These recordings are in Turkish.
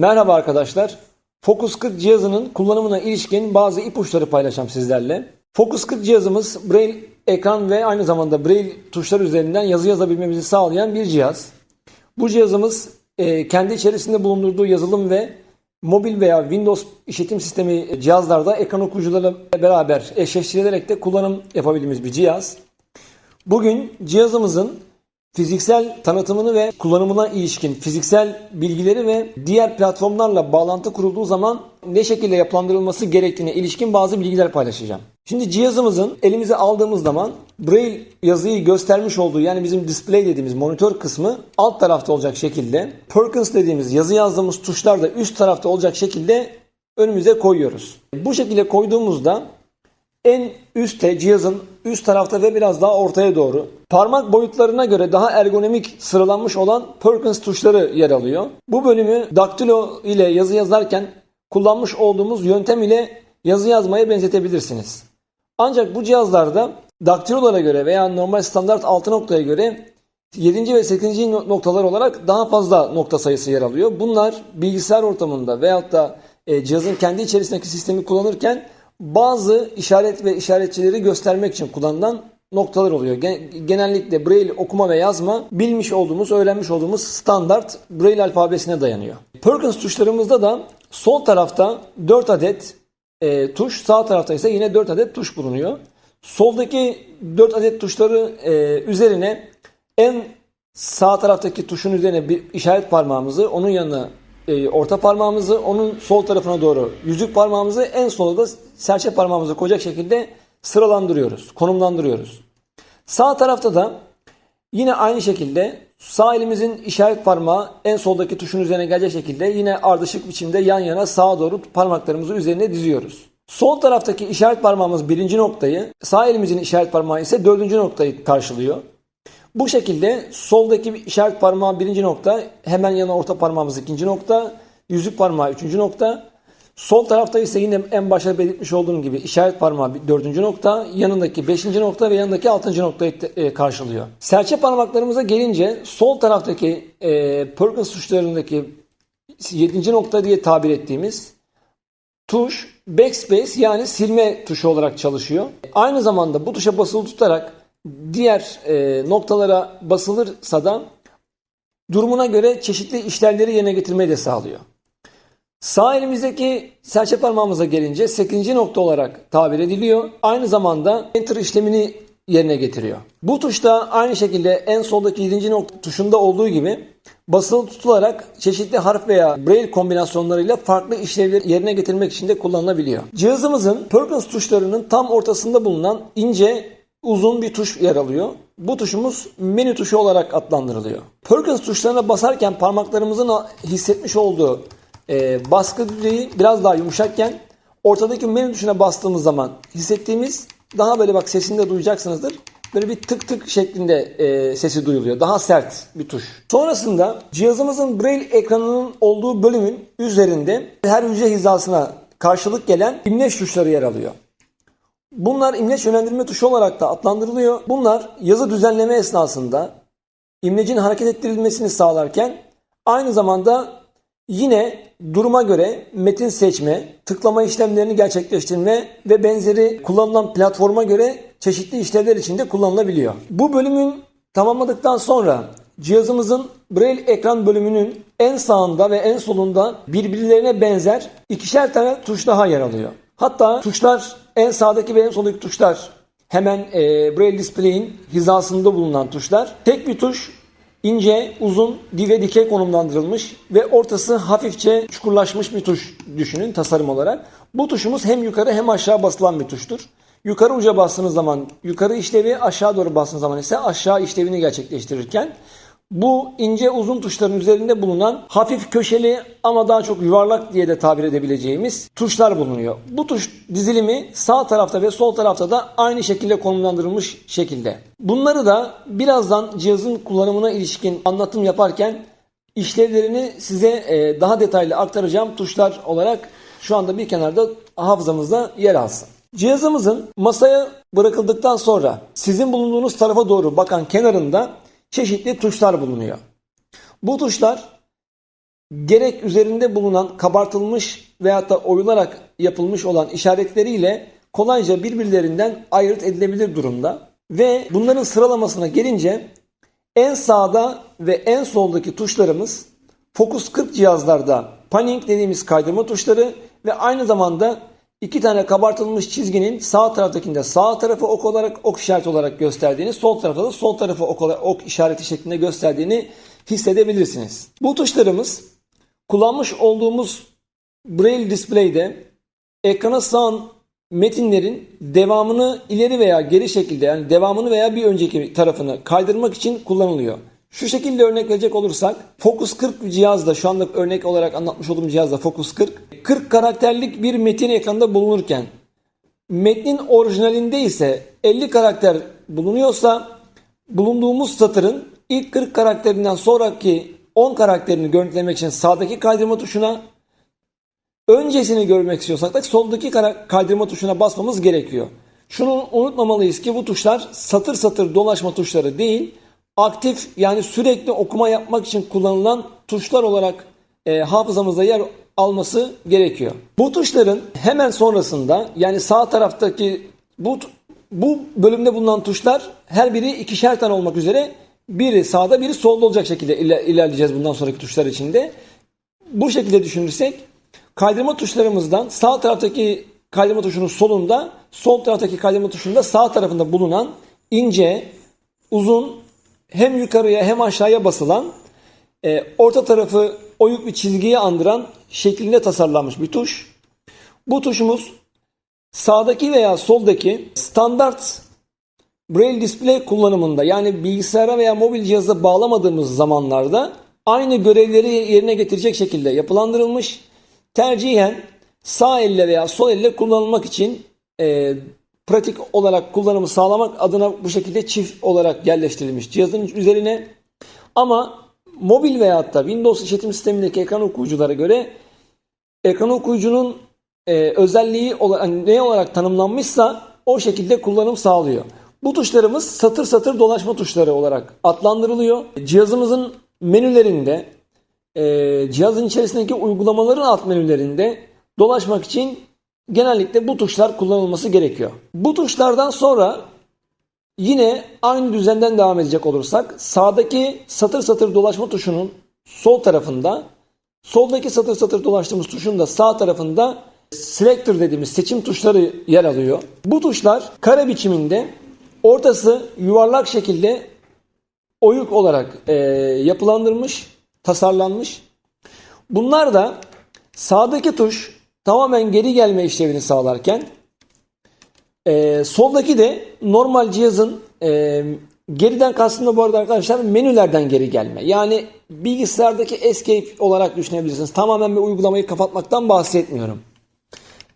Merhaba arkadaşlar. Focus 40 cihazının kullanımına ilişkin bazı ipuçları paylaşacağım sizlerle. Focus 40 cihazımız Braille ekran ve aynı zamanda Braille tuşları üzerinden yazı yazabilmemizi sağlayan bir cihaz. Bu cihazımız e, kendi içerisinde bulundurduğu yazılım ve mobil veya Windows işletim sistemi cihazlarda ekran okuyucularla beraber eşleştirilerek de kullanım yapabildiğimiz bir cihaz. Bugün cihazımızın fiziksel tanıtımını ve kullanımına ilişkin fiziksel bilgileri ve diğer platformlarla bağlantı kurulduğu zaman ne şekilde yapılandırılması gerektiğine ilişkin bazı bilgiler paylaşacağım. Şimdi cihazımızın elimize aldığımız zaman Braille yazıyı göstermiş olduğu yani bizim display dediğimiz monitör kısmı alt tarafta olacak şekilde Perkins dediğimiz yazı yazdığımız tuşlar da üst tarafta olacak şekilde önümüze koyuyoruz. Bu şekilde koyduğumuzda en üstte cihazın üst tarafta ve biraz daha ortaya doğru parmak boyutlarına göre daha ergonomik sıralanmış olan Perkins tuşları yer alıyor. Bu bölümü daktilo ile yazı yazarken kullanmış olduğumuz yöntem ile yazı yazmaya benzetebilirsiniz. Ancak bu cihazlarda daktilolara göre veya normal standart 6 noktaya göre 7. ve 8. noktalar olarak daha fazla nokta sayısı yer alıyor. Bunlar bilgisayar ortamında veyahut da e, cihazın kendi içerisindeki sistemi kullanırken bazı işaret ve işaretçileri göstermek için kullanılan noktalar oluyor. Genellikle Braille okuma ve yazma bilmiş olduğumuz, öğrenmiş olduğumuz standart Braille alfabesine dayanıyor. Perkins tuşlarımızda da sol tarafta 4 adet e, tuş, sağ tarafta ise yine 4 adet tuş bulunuyor. Soldaki 4 adet tuşları e, üzerine en sağ taraftaki tuşun üzerine bir işaret parmağımızı, onun yanına e, orta parmağımızı, onun sol tarafına doğru yüzük parmağımızı, en solda da serçe parmağımızı koyacak şekilde sıralandırıyoruz, konumlandırıyoruz. Sağ tarafta da yine aynı şekilde sağ elimizin işaret parmağı en soldaki tuşun üzerine gelecek şekilde yine ardışık biçimde yan yana sağa doğru parmaklarımızı üzerine diziyoruz. Sol taraftaki işaret parmağımız birinci noktayı, sağ elimizin işaret parmağı ise dördüncü noktayı karşılıyor. Bu şekilde soldaki işaret parmağı birinci nokta, hemen yana orta parmağımız ikinci nokta, yüzük parmağı üçüncü nokta. Sol tarafta ise yine en başta belirtmiş olduğum gibi işaret parmağı dördüncü nokta, yanındaki beşinci nokta ve yanındaki altıncı noktayı e, karşılıyor. Serçe parmaklarımıza gelince sol taraftaki e, Perkins tuşlarındaki yedinci nokta diye tabir ettiğimiz tuş backspace yani silme tuşu olarak çalışıyor. Aynı zamanda bu tuşa basılı tutarak diğer e, noktalara basılırsa da durumuna göre çeşitli işlemleri yerine getirmeyi de sağlıyor. Sağ elimizdeki serçe parmağımıza gelince 8. nokta olarak tabir ediliyor. Aynı zamanda enter işlemini yerine getiriyor. Bu tuşta aynı şekilde en soldaki 7. nokta tuşunda olduğu gibi basılı tutularak çeşitli harf veya braille kombinasyonlarıyla farklı işlevleri yerine getirmek için de kullanılabiliyor. Cihazımızın Perkins tuşlarının tam ortasında bulunan ince uzun bir tuş yer alıyor. Bu tuşumuz menü tuşu olarak adlandırılıyor. Perkins tuşlarına basarken parmaklarımızın hissetmiş olduğu e, baskı düzeyi biraz daha yumuşakken ortadaki menü tuşuna bastığımız zaman hissettiğimiz daha böyle bak sesini de duyacaksınızdır. Böyle bir tık tık şeklinde e, sesi duyuluyor. Daha sert bir tuş. Sonrasında cihazımızın braille ekranının olduğu bölümün üzerinde her hücre hizasına karşılık gelen imleç tuşları yer alıyor. Bunlar imleç yönlendirme tuşu olarak da adlandırılıyor. Bunlar yazı düzenleme esnasında imlecin hareket ettirilmesini sağlarken aynı zamanda yine duruma göre metin seçme, tıklama işlemlerini gerçekleştirme ve benzeri kullanılan platforma göre çeşitli işlevler için de kullanılabiliyor. Bu bölümün tamamladıktan sonra cihazımızın Braille ekran bölümünün en sağında ve en solunda birbirlerine benzer ikişer tane tuş daha yer alıyor. Hatta tuşlar en sağdaki ve en soldaki tuşlar hemen e, Braille Display'in hizasında bulunan tuşlar. Tek bir tuş ince, uzun, dive dikey konumlandırılmış ve ortası hafifçe çukurlaşmış bir tuş düşünün tasarım olarak. Bu tuşumuz hem yukarı hem aşağı basılan bir tuştur. Yukarı uca bastığınız zaman yukarı işlevi, aşağı doğru bastığınız zaman ise aşağı işlevini gerçekleştirirken bu ince uzun tuşların üzerinde bulunan hafif köşeli ama daha çok yuvarlak diye de tabir edebileceğimiz tuşlar bulunuyor. Bu tuş dizilimi sağ tarafta ve sol tarafta da aynı şekilde konumlandırılmış şekilde. Bunları da birazdan cihazın kullanımına ilişkin anlatım yaparken işlevlerini size e, daha detaylı aktaracağım tuşlar olarak şu anda bir kenarda hafızamızda yer alsın. Cihazımızın masaya bırakıldıktan sonra sizin bulunduğunuz tarafa doğru bakan kenarında çeşitli tuşlar bulunuyor. Bu tuşlar gerek üzerinde bulunan kabartılmış veyahut da oyularak yapılmış olan işaretleriyle kolayca birbirlerinden ayırt edilebilir durumda. Ve bunların sıralamasına gelince en sağda ve en soldaki tuşlarımız Focus 40 cihazlarda panning dediğimiz kaydırma tuşları ve aynı zamanda iki tane kabartılmış çizginin sağ taraftakinde sağ tarafı ok olarak ok işareti olarak gösterdiğini, sol tarafta da sol tarafı ok, ok işareti şeklinde gösterdiğini hissedebilirsiniz. Bu tuşlarımız kullanmış olduğumuz Braille Display'de ekrana sığan metinlerin devamını ileri veya geri şekilde yani devamını veya bir önceki tarafını kaydırmak için kullanılıyor. Şu şekilde örnek verecek olursak Focus 40 cihazda şu anda örnek olarak anlatmış olduğum cihazda Focus 40 40 karakterlik bir metin ekranda bulunurken metnin orijinalinde ise 50 karakter bulunuyorsa bulunduğumuz satırın ilk 40 karakterinden sonraki 10 karakterini görüntülemek için sağdaki kaydırma tuşuna öncesini görmek istiyorsak da soldaki kaydırma tuşuna basmamız gerekiyor. Şunu unutmamalıyız ki bu tuşlar satır satır dolaşma tuşları değil, aktif yani sürekli okuma yapmak için kullanılan tuşlar olarak e, hafızamızda yer alması gerekiyor. Bu tuşların hemen sonrasında yani sağ taraftaki bu bu bölümde bulunan tuşlar her biri ikişer tane olmak üzere biri sağda biri solda olacak şekilde iler- ilerleyeceğiz bundan sonraki tuşlar içinde. Bu şekilde düşünürsek kaydırma tuşlarımızdan sağ taraftaki kaydırma tuşunun solunda, sol taraftaki kaydırma tuşunda sağ tarafında bulunan ince, uzun hem yukarıya hem aşağıya basılan e, orta tarafı oyuk bir çizgiyi andıran şeklinde tasarlanmış bir tuş. Bu tuşumuz sağdaki veya soldaki standart Braille display kullanımında yani bilgisayara veya mobil cihaza bağlamadığımız zamanlarda aynı görevleri yerine getirecek şekilde yapılandırılmış. Tercihen sağ elle veya sol elle kullanılmak için e, pratik olarak kullanımı sağlamak adına bu şekilde çift olarak yerleştirilmiş cihazın üzerine. Ama mobil veyahut da Windows işletim sistemindeki ekran okuyuculara göre ekran okuyucunun e, özelliği olarak, ne olarak tanımlanmışsa o şekilde kullanım sağlıyor. Bu tuşlarımız satır satır dolaşma tuşları olarak adlandırılıyor. Cihazımızın menülerinde, e, cihazın içerisindeki uygulamaların alt menülerinde dolaşmak için genellikle bu tuşlar kullanılması gerekiyor. Bu tuşlardan sonra Yine aynı düzenden devam edecek olursak sağdaki satır satır dolaşma tuşunun sol tarafında soldaki satır satır dolaştığımız tuşun da sağ tarafında selector dediğimiz seçim tuşları yer alıyor. Bu tuşlar kare biçiminde ortası yuvarlak şekilde oyuk olarak e, yapılandırılmış, tasarlanmış. Bunlar da sağdaki tuş tamamen geri gelme işlevini sağlarken ee, soldaki de normal cihazın e, geriden kastım da bu arada arkadaşlar menülerden geri gelme. Yani bilgisayardaki escape olarak düşünebilirsiniz. Tamamen bir uygulamayı kapatmaktan bahsetmiyorum.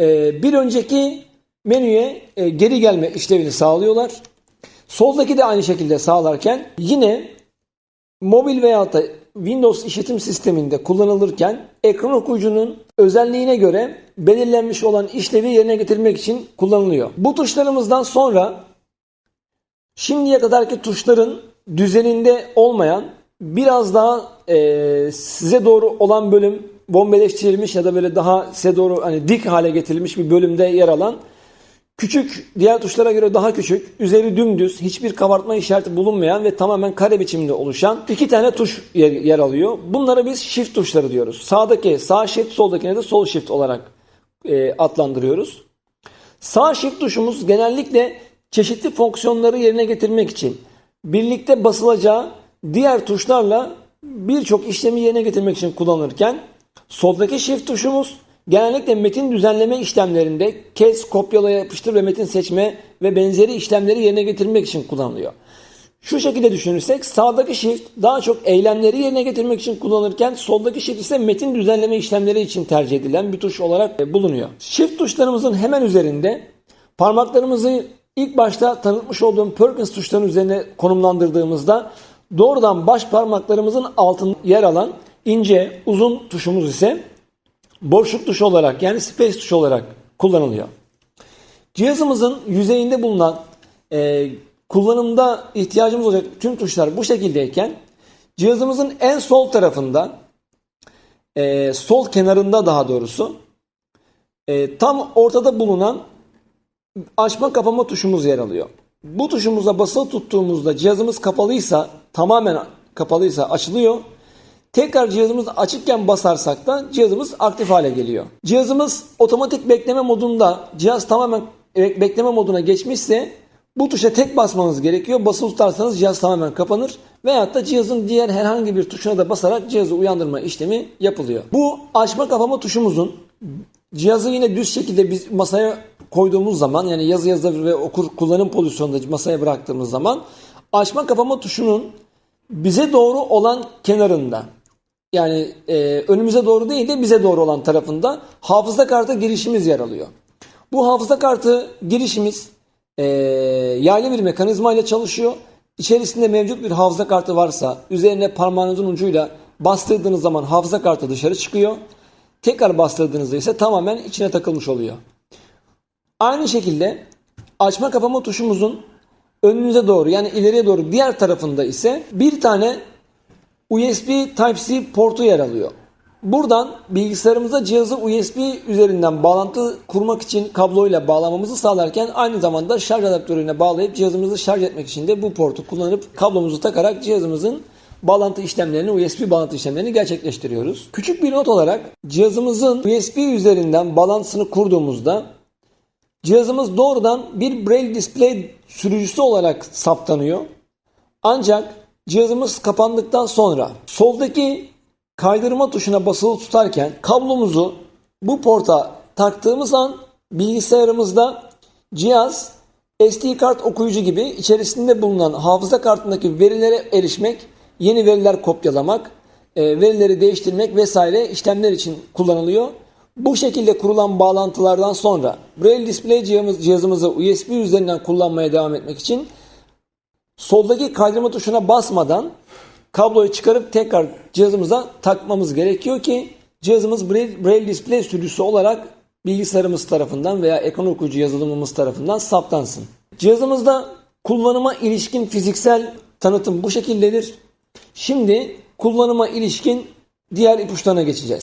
Ee, bir önceki menüye e, geri gelme işlevini sağlıyorlar. Soldaki de aynı şekilde sağlarken yine mobil veya da Windows işletim sisteminde kullanılırken ekran okuyucunun özelliğine göre belirlenmiş olan işlevi yerine getirmek için kullanılıyor. Bu tuşlarımızdan sonra şimdiye kadarki tuşların düzeninde olmayan biraz daha e, size doğru olan bölüm bombeleştirilmiş ya da böyle daha size doğru hani dik hale getirilmiş bir bölümde yer alan Küçük, diğer tuşlara göre daha küçük, üzeri dümdüz, hiçbir kabartma işareti bulunmayan ve tamamen kare biçiminde oluşan iki tane tuş yer, yer alıyor. Bunlara biz shift tuşları diyoruz. Sağdaki sağ shift, soldakine de sol shift olarak e, adlandırıyoruz. Sağ shift tuşumuz genellikle çeşitli fonksiyonları yerine getirmek için birlikte basılacağı diğer tuşlarla birçok işlemi yerine getirmek için kullanılırken soldaki shift tuşumuz genellikle metin düzenleme işlemlerinde kes, kopyala, yapıştır ve metin seçme ve benzeri işlemleri yerine getirmek için kullanılıyor. Şu şekilde düşünürsek sağdaki shift daha çok eylemleri yerine getirmek için kullanılırken soldaki shift ise metin düzenleme işlemleri için tercih edilen bir tuş olarak bulunuyor. Shift tuşlarımızın hemen üzerinde parmaklarımızı ilk başta tanıtmış olduğum Perkins tuşlarının üzerine konumlandırdığımızda doğrudan baş parmaklarımızın altında yer alan ince uzun tuşumuz ise boşluk tuşu olarak yani space tuşu olarak kullanılıyor. Cihazımızın yüzeyinde bulunan e, kullanımda ihtiyacımız olacak tüm tuşlar bu şekildeyken cihazımızın en sol tarafında e, sol kenarında daha doğrusu e, tam ortada bulunan açma kapama tuşumuz yer alıyor. Bu tuşumuza basılı tuttuğumuzda cihazımız kapalıysa tamamen kapalıysa açılıyor. Tekrar cihazımız açıkken basarsak da cihazımız aktif hale geliyor. Cihazımız otomatik bekleme modunda cihaz tamamen e, bekleme moduna geçmişse bu tuşa tek basmanız gerekiyor. Basılı tutarsanız cihaz tamamen kapanır. Veyahut da cihazın diğer herhangi bir tuşuna da basarak cihazı uyandırma işlemi yapılıyor. Bu açma kapama tuşumuzun cihazı yine düz şekilde biz masaya koyduğumuz zaman yani yazı yazı ve okur kullanım pozisyonunda masaya bıraktığımız zaman açma kapama tuşunun bize doğru olan kenarında yani e, önümüze doğru değil de bize doğru olan tarafında hafıza kartı girişimiz yer alıyor. Bu hafıza kartı girişimiz e, yaylı bir mekanizma ile çalışıyor. İçerisinde mevcut bir hafıza kartı varsa üzerine parmağınızın ucuyla bastırdığınız zaman hafıza kartı dışarı çıkıyor. Tekrar bastırdığınızda ise tamamen içine takılmış oluyor. Aynı şekilde açma kapama tuşumuzun önünüze doğru yani ileriye doğru diğer tarafında ise bir tane USB Type-C portu yer alıyor. Buradan bilgisayarımıza cihazı USB üzerinden bağlantı kurmak için kabloyla bağlamamızı sağlarken aynı zamanda şarj adaptörüne bağlayıp cihazımızı şarj etmek için de bu portu kullanıp kablomuzu takarak cihazımızın bağlantı işlemlerini, USB bağlantı işlemlerini gerçekleştiriyoruz. Küçük bir not olarak cihazımızın USB üzerinden bağlantısını kurduğumuzda cihazımız doğrudan bir Braille Display sürücüsü olarak saptanıyor. Ancak cihazımız kapandıktan sonra soldaki kaydırma tuşuna basılı tutarken kablomuzu bu porta taktığımız an bilgisayarımızda cihaz SD kart okuyucu gibi içerisinde bulunan hafıza kartındaki verilere erişmek, yeni veriler kopyalamak, e, verileri değiştirmek vesaire işlemler için kullanılıyor. Bu şekilde kurulan bağlantılardan sonra Braille Display cihazımız, cihazımızı USB üzerinden kullanmaya devam etmek için soldaki kaydırma tuşuna basmadan kabloyu çıkarıp tekrar cihazımıza takmamız gerekiyor ki cihazımız Braille, Braille Display sürücüsü olarak bilgisayarımız tarafından veya ekran okuyucu yazılımımız tarafından saptansın. Cihazımızda kullanıma ilişkin fiziksel tanıtım bu şekildedir. Şimdi kullanıma ilişkin diğer ipuçlarına geçeceğiz.